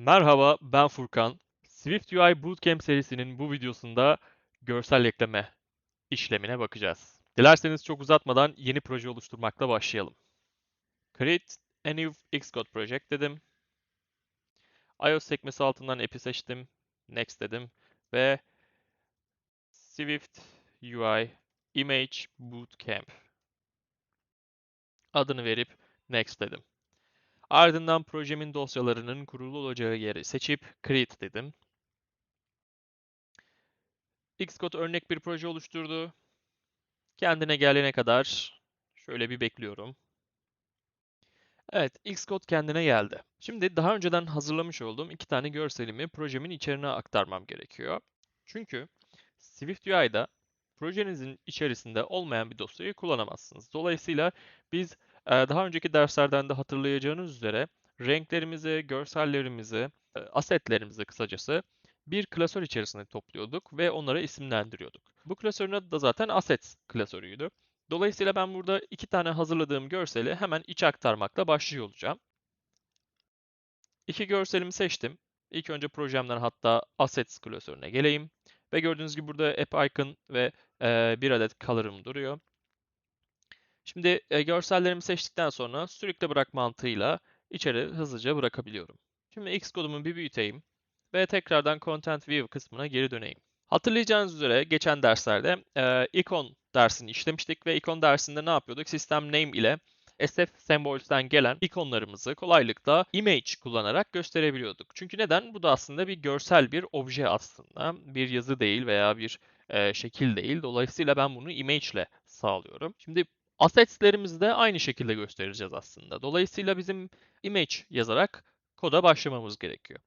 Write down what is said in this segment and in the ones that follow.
Merhaba, ben Furkan. Swift UI Bootcamp serisinin bu videosunda görsel ekleme işlemine bakacağız. Dilerseniz çok uzatmadan yeni proje oluşturmakla başlayalım. Create a new Xcode project dedim. iOS sekmesi altından app'i seçtim. Next dedim. Ve Swift UI Image Bootcamp adını verip Next dedim. Ardından projemin dosyalarının kurulu olacağı yeri seçip Create dedim. Xcode örnek bir proje oluşturdu. Kendine gelene kadar şöyle bir bekliyorum. Evet, Xcode kendine geldi. Şimdi daha önceden hazırlamış olduğum iki tane görselimi projemin içerisine aktarmam gerekiyor. Çünkü Swift UI'da projenizin içerisinde olmayan bir dosyayı kullanamazsınız. Dolayısıyla biz daha önceki derslerden de hatırlayacağınız üzere renklerimizi, görsellerimizi, e, asetlerimizi kısacası bir klasör içerisinde topluyorduk ve onlara isimlendiriyorduk. Bu klasörün adı da zaten assets klasörüydü. Dolayısıyla ben burada iki tane hazırladığım görseli hemen içe aktarmakla başlıyor olacağım. İki görselimi seçtim. İlk önce projemden hatta assets klasörüne geleyim. Ve gördüğünüz gibi burada app icon ve e, bir adet color'ım duruyor. Şimdi e, görsellerimi seçtikten sonra sürükle bırak mantığıyla içeri hızlıca bırakabiliyorum. Şimdi Xcode'umu bir büyüteyim ve tekrardan Content View kısmına geri döneyim. Hatırlayacağınız üzere geçen derslerde e, icon dersini işlemiştik ve icon dersinde ne yapıyorduk? System name ile SF Symbols'ten gelen ikonlarımızı kolaylıkla image kullanarak gösterebiliyorduk. Çünkü neden? Bu da aslında bir görsel bir obje aslında. Bir yazı değil veya bir e, şekil değil. Dolayısıyla ben bunu image ile sağlıyorum. Şimdi assets'lerimizi de aynı şekilde göstereceğiz aslında. Dolayısıyla bizim image yazarak koda başlamamız gerekiyor.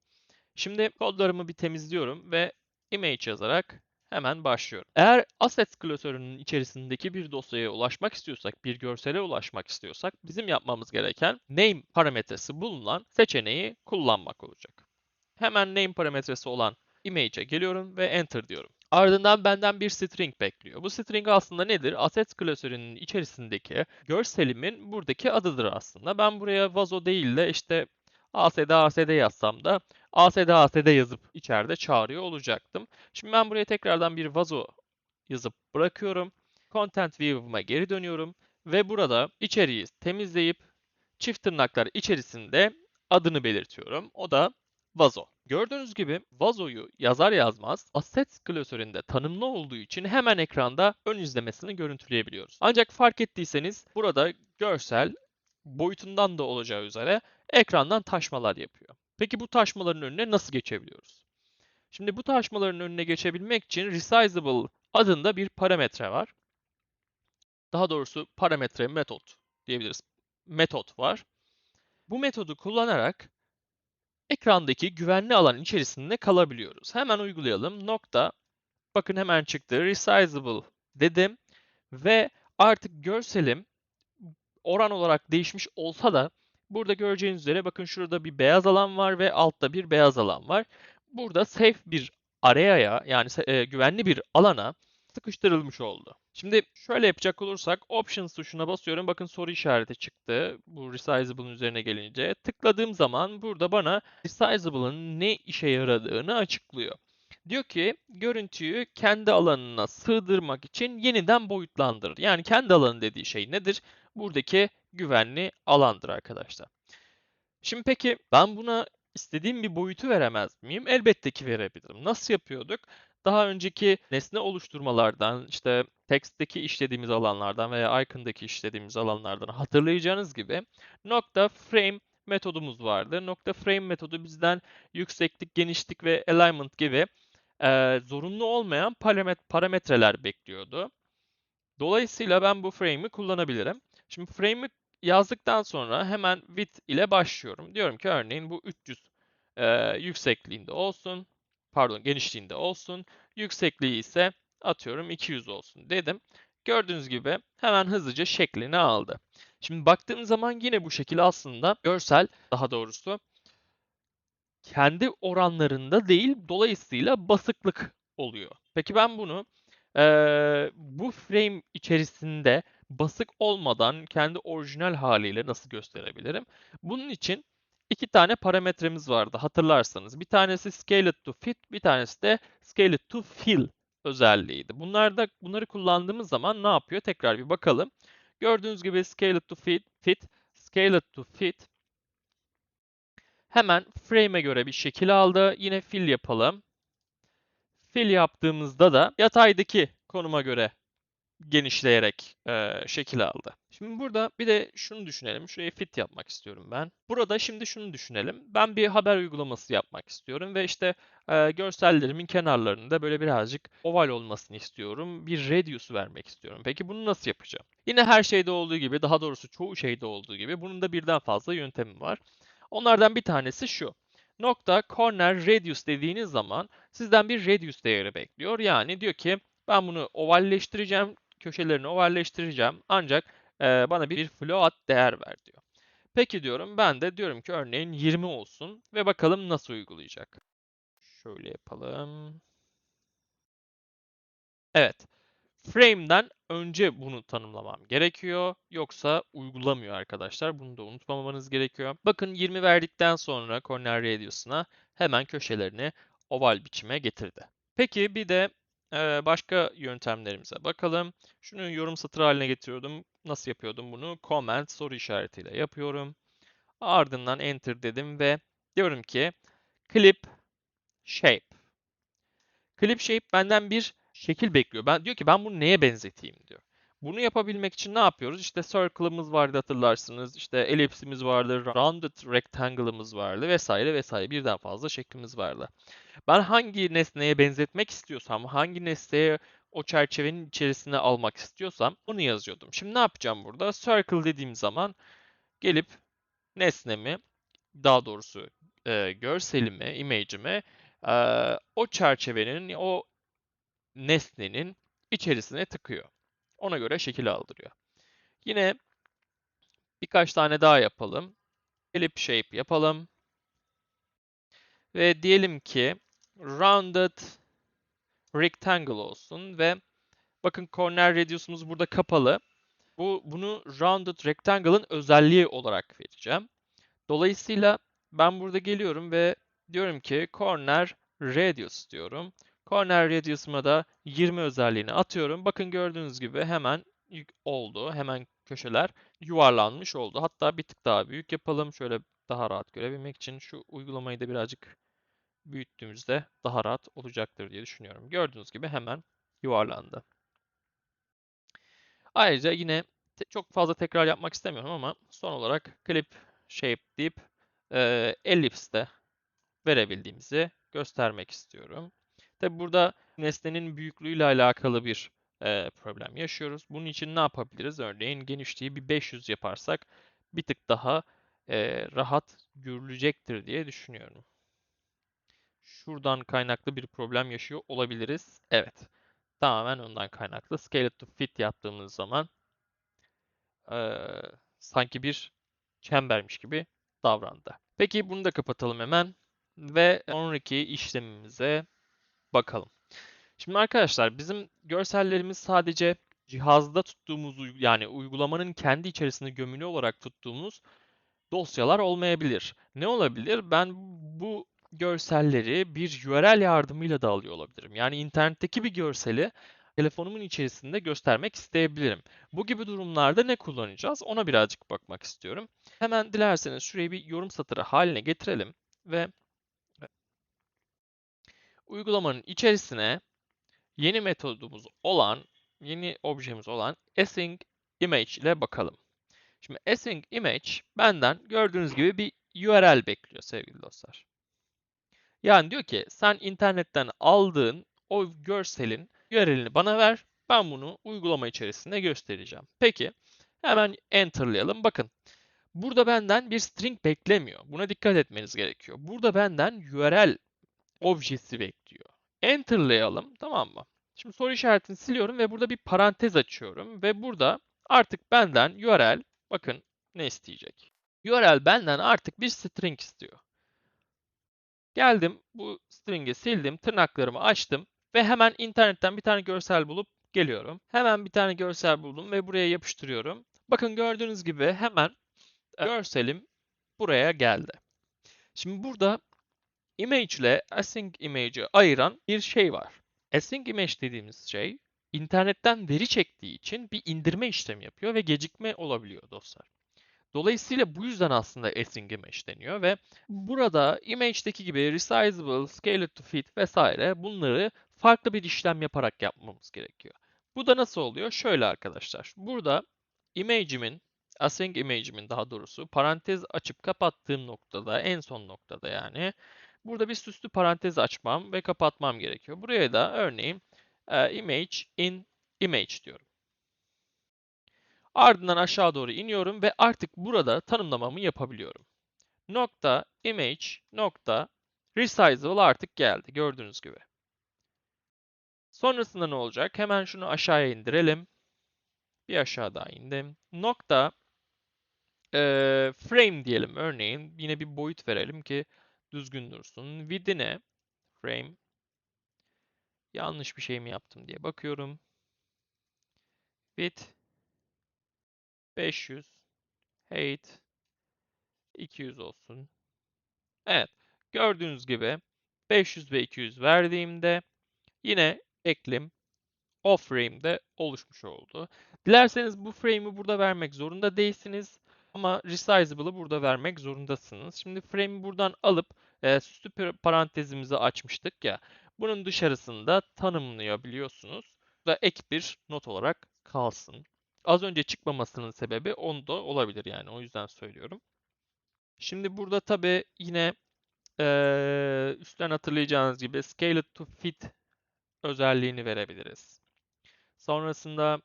Şimdi kodlarımı bir temizliyorum ve image yazarak hemen başlıyorum. Eğer assets klasörünün içerisindeki bir dosyaya ulaşmak istiyorsak, bir görsele ulaşmak istiyorsak bizim yapmamız gereken name parametresi bulunan seçeneği kullanmak olacak. Hemen name parametresi olan image'e geliyorum ve enter diyorum. Ardından benden bir string bekliyor. Bu string aslında nedir? Assets klasörünün içerisindeki görselimin buradaki adıdır aslında. Ben buraya vazo değil de işte ASD ASD yazsam da ASD ASD yazıp içeride çağırıyor olacaktım. Şimdi ben buraya tekrardan bir vazo yazıp bırakıyorum. Content View'uma geri dönüyorum ve burada içeriği temizleyip çift tırnaklar içerisinde adını belirtiyorum. O da vazo. Gördüğünüz gibi vazoyu yazar yazmaz assets klasöründe tanımlı olduğu için hemen ekranda ön izlemesini görüntüleyebiliyoruz. Ancak fark ettiyseniz burada görsel boyutundan da olacağı üzere ekrandan taşmalar yapıyor. Peki bu taşmaların önüne nasıl geçebiliyoruz? Şimdi bu taşmaların önüne geçebilmek için resizable adında bir parametre var. Daha doğrusu parametre metot diyebiliriz. Metot var. Bu metodu kullanarak ekrandaki güvenli alan içerisinde kalabiliyoruz. Hemen uygulayalım. Nokta. Bakın hemen çıktı. Resizable dedim ve artık görselim oran olarak değişmiş olsa da burada göreceğiniz üzere bakın şurada bir beyaz alan var ve altta bir beyaz alan var. Burada safe bir area'ya yani e, güvenli bir alana sıkıştırılmış oldu. Şimdi şöyle yapacak olursak Options tuşuna basıyorum. Bakın soru işareti çıktı. Bu Resizable'ın üzerine gelince. Tıkladığım zaman burada bana Resizable'ın ne işe yaradığını açıklıyor. Diyor ki görüntüyü kendi alanına sığdırmak için yeniden boyutlandır. Yani kendi alanı dediği şey nedir? Buradaki güvenli alandır arkadaşlar. Şimdi peki ben buna istediğim bir boyutu veremez miyim? Elbette ki verebilirim. Nasıl yapıyorduk? Daha önceki nesne oluşturmalardan, işte text'teki işlediğimiz alanlardan veya icon'daki işlediğimiz alanlardan hatırlayacağınız gibi nokta frame metodumuz vardı. Nokta frame metodu bizden yükseklik, genişlik ve alignment gibi e, zorunlu olmayan paramet parametreler bekliyordu. Dolayısıyla ben bu frame'i kullanabilirim. Şimdi frame'i yazdıktan sonra hemen width ile başlıyorum. Diyorum ki örneğin bu 300 e, yüksekliğinde olsun. Pardon genişliğinde olsun. Yüksekliği ise atıyorum 200 olsun dedim. Gördüğünüz gibi hemen hızlıca şeklini aldı. Şimdi baktığım zaman yine bu şekil aslında görsel daha doğrusu kendi oranlarında değil dolayısıyla basıklık oluyor. Peki ben bunu e, bu frame içerisinde basık olmadan kendi orijinal haliyle nasıl gösterebilirim? Bunun için iki tane parametremiz vardı hatırlarsanız. Bir tanesi scale it to fit, bir tanesi de scale it to fill özelliğiydi. Bunlarda bunları kullandığımız zaman ne yapıyor? Tekrar bir bakalım. Gördüğünüz gibi scale it to fit, fit scale it to fit hemen frame'e göre bir şekil aldı. Yine fill yapalım. Fill yaptığımızda da yataydaki konuma göre genişleyerek e, şekil aldı. Şimdi burada bir de şunu düşünelim. Şuraya fit yapmak istiyorum ben. Burada şimdi şunu düşünelim. Ben bir haber uygulaması yapmak istiyorum ve işte e, görsellerimin kenarlarında böyle birazcık oval olmasını istiyorum. Bir radius vermek istiyorum. Peki bunu nasıl yapacağım? Yine her şeyde olduğu gibi, daha doğrusu çoğu şeyde olduğu gibi bunun da birden fazla yöntemi var. Onlardan bir tanesi şu. Nokta corner radius dediğiniz zaman sizden bir radius değeri bekliyor. Yani diyor ki ben bunu ovalleştireceğim, köşelerini ovalleştireceğim ancak e, bana bir float değer ver diyor. Peki diyorum ben de diyorum ki örneğin 20 olsun ve bakalım nasıl uygulayacak. Şöyle yapalım. Evet. Frame'den önce bunu tanımlamam gerekiyor. Yoksa uygulamıyor arkadaşlar. Bunu da unutmamanız gerekiyor. Bakın 20 verdikten sonra corner radius'una hemen köşelerini oval biçime getirdi. Peki bir de başka yöntemlerimize bakalım. Şunu yorum satır haline getiriyordum. Nasıl yapıyordum bunu? Comment soru işaretiyle yapıyorum. Ardından enter dedim ve diyorum ki clip shape. Clip shape benden bir şekil bekliyor. Ben diyor ki ben bunu neye benzeteyim diyor. Bunu yapabilmek için ne yapıyoruz? İşte circle'ımız vardı hatırlarsınız. İşte ellipsimiz vardı, rounded rectangle'ımız vardı vesaire vesaire birden fazla şeklimiz vardı. Ben hangi nesneye benzetmek istiyorsam, hangi nesneye o çerçevenin içerisine almak istiyorsam onu yazıyordum. Şimdi ne yapacağım burada? Circle dediğim zaman gelip nesnemi, daha doğrusu e, görselimi, image'imi e, o çerçevenin, o nesnenin içerisine tıkıyor. Ona göre şekil aldırıyor. Yine birkaç tane daha yapalım. Elip shape yapalım. Ve diyelim ki rounded rectangle olsun ve bakın corner radius'umuz burada kapalı. Bu bunu rounded rectangle'ın özelliği olarak vereceğim. Dolayısıyla ben burada geliyorum ve diyorum ki corner radius diyorum. Corner radius'ıma da 20 özelliğini atıyorum. Bakın gördüğünüz gibi hemen oldu. Hemen köşeler yuvarlanmış oldu. Hatta bir tık daha büyük yapalım. Şöyle daha rahat görebilmek için şu uygulamayı da birazcık büyüttüğümüzde daha rahat olacaktır diye düşünüyorum. Gördüğünüz gibi hemen yuvarlandı. Ayrıca yine çok fazla tekrar yapmak istemiyorum ama son olarak clip shape deyip e, ellipse de verebildiğimizi göstermek istiyorum. Tabi burada nesnenin büyüklüğüyle alakalı bir e, problem yaşıyoruz. Bunun için ne yapabiliriz? Örneğin genişliği bir 500 yaparsak bir tık daha e, rahat görülecektir diye düşünüyorum. Şuradan kaynaklı bir problem yaşıyor olabiliriz. Evet. Tamamen ondan kaynaklı. Scale to fit yaptığımız zaman e, sanki bir çembermiş gibi davrandı. Peki bunu da kapatalım hemen ve sonraki işlemimize bakalım. Şimdi arkadaşlar bizim görsellerimiz sadece cihazda tuttuğumuz yani uygulamanın kendi içerisinde gömülü olarak tuttuğumuz dosyalar olmayabilir. Ne olabilir? Ben bu görselleri bir URL yardımıyla da alıyor olabilirim. Yani internetteki bir görseli telefonumun içerisinde göstermek isteyebilirim. Bu gibi durumlarda ne kullanacağız? Ona birazcık bakmak istiyorum. Hemen dilerseniz şurayı bir yorum satırı haline getirelim ve uygulamanın içerisine yeni metodumuz olan, yeni objemiz olan async image ile bakalım. Şimdi async image benden gördüğünüz gibi bir URL bekliyor sevgili dostlar. Yani diyor ki sen internetten aldığın o görselin URL'ini bana ver. Ben bunu uygulama içerisinde göstereceğim. Peki hemen enter'layalım. Bakın burada benden bir string beklemiyor. Buna dikkat etmeniz gerekiyor. Burada benden URL objesi bekliyor. Enter'layalım tamam mı? Şimdi soru işaretini siliyorum ve burada bir parantez açıyorum ve burada artık benden URL bakın ne isteyecek? URL benden artık bir string istiyor. Geldim bu string'i sildim, tırnaklarımı açtım ve hemen internetten bir tane görsel bulup geliyorum. Hemen bir tane görsel buldum ve buraya yapıştırıyorum. Bakın gördüğünüz gibi hemen görselim buraya geldi. Şimdi burada image ile async image'i ayıran bir şey var. Async image dediğimiz şey internetten veri çektiği için bir indirme işlemi yapıyor ve gecikme olabiliyor dostlar. Dolayısıyla bu yüzden aslında async image deniyor ve burada image'deki gibi resizable, scale to fit vesaire bunları farklı bir işlem yaparak yapmamız gerekiyor. Bu da nasıl oluyor? Şöyle arkadaşlar. Burada image'imin, async image'imin daha doğrusu parantez açıp kapattığım noktada, en son noktada yani burada bir süslü parantez açmam ve kapatmam gerekiyor. Buraya da örneğin e, image in image diyorum. Ardından aşağı doğru iniyorum ve artık burada tanımlamamı yapabiliyorum. Nokta image nokta resizable artık geldi gördüğünüz gibi. Sonrasında ne olacak? Hemen şunu aşağıya indirelim. Bir aşağı daha indim. Nokta e, frame diyelim örneğin. Yine bir boyut verelim ki düzgün dursun. Width'ine frame yanlış bir şey mi yaptım diye bakıyorum. Width 500 height 200 olsun. Evet. Gördüğünüz gibi 500 ve 200 verdiğimde yine eklim o frame'de oluşmuş oldu. Dilerseniz bu frame'i burada vermek zorunda değilsiniz. Ama resizable'ı burada vermek zorundasınız. Şimdi frame'i buradan alıp e, süslü parantezimizi açmıştık ya. Bunun dışarısında tanımlayabiliyorsunuz. Bu da ek bir not olarak kalsın. Az önce çıkmamasının sebebi onda olabilir yani o yüzden söylüyorum. Şimdi burada tabii yine e, üstten hatırlayacağınız gibi Scale to Fit özelliğini verebiliriz. Sonrasında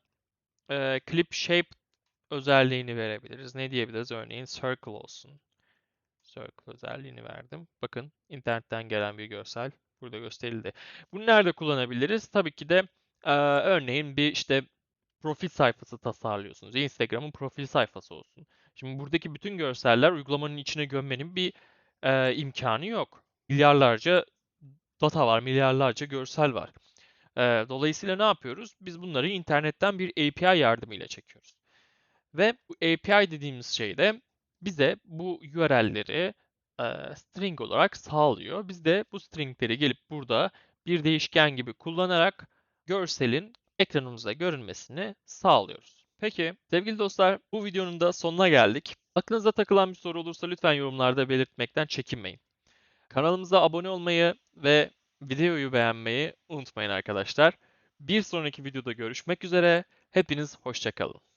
e, Clip Shape özelliğini verebiliriz. Ne diyebiliriz? Örneğin Circle olsun. Circle özelliğini verdim. Bakın internetten gelen bir görsel burada gösterildi. Bunu nerede kullanabiliriz? Tabii ki de e, örneğin bir işte profil sayfası tasarlıyorsunuz. Instagram'ın profil sayfası olsun. Şimdi buradaki bütün görseller uygulamanın içine gömmenin bir e, imkanı yok. Milyarlarca data var, milyarlarca görsel var. E, dolayısıyla ne yapıyoruz? Biz bunları internetten bir API yardımıyla çekiyoruz. Ve bu API dediğimiz şey de bize bu URL'leri e, string olarak sağlıyor. Biz de bu stringleri gelip burada bir değişken gibi kullanarak görselin ekranımızda görünmesini sağlıyoruz. Peki sevgili dostlar bu videonun da sonuna geldik. Aklınıza takılan bir soru olursa lütfen yorumlarda belirtmekten çekinmeyin. Kanalımıza abone olmayı ve videoyu beğenmeyi unutmayın arkadaşlar. Bir sonraki videoda görüşmek üzere. Hepiniz hoşçakalın.